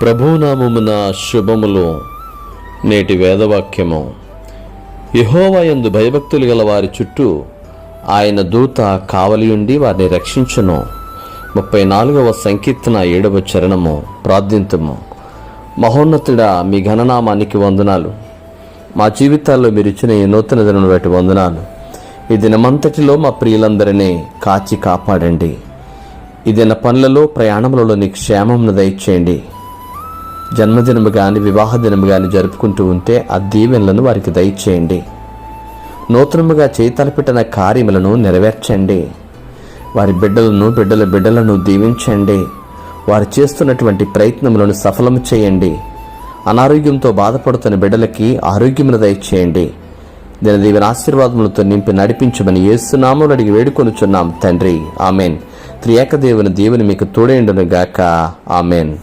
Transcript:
ప్రభునామమున శుభములు నేటి వేదవాక్యము. యహోవయందు భయభక్తులు గల వారి చుట్టూ ఆయన దూత కావలియుండి వారిని రక్షించును. ముప్పై నాలుగవ సంకీర్తన ఏడవ చరణము ప్రార్థింతము. మహోన్నతుడా మీ ఘననామానికి వందనాలు. మా జీవితాల్లో మీరు ఇచ్చిన ఈ నూతన దినం బట్టి వందనాలు. ఈ దినమంతటిలో మా ప్రియులందరినీ కాచి కాపాడండి. ఈ దిన పనులలో ప్రయాణములలో నీ క్షేమమును దయచేయండి. జన్మదినము కానీ వివాహ దినము కానీ జరుపుకుంటూ ఉంటే ఆ దీవెనలను వారికి దయచేయండి. నూతనముగా చేతలపెట్టిన కార్యములను నెరవేర్చండి. వారి బిడ్డలను బిడ్డల బిడ్డలను దీవించండి. వారు చేస్తున్నటువంటి ప్రయత్నములను సఫలము చేయండి. అనారోగ్యంతో బాధపడుతున్న బిడ్డలకి ఆరోగ్యమును దయచేయండి. దీని దీవెన ఆశీర్వాదములతో నింపి నడిపించమని ఏసునామం అడిగి వేడుకొనుచున్నాం తండ్రి. ఆమెన్. త్రియేక దేవుని దేవుని మీకు తోడేండును గాక ఆమెన్.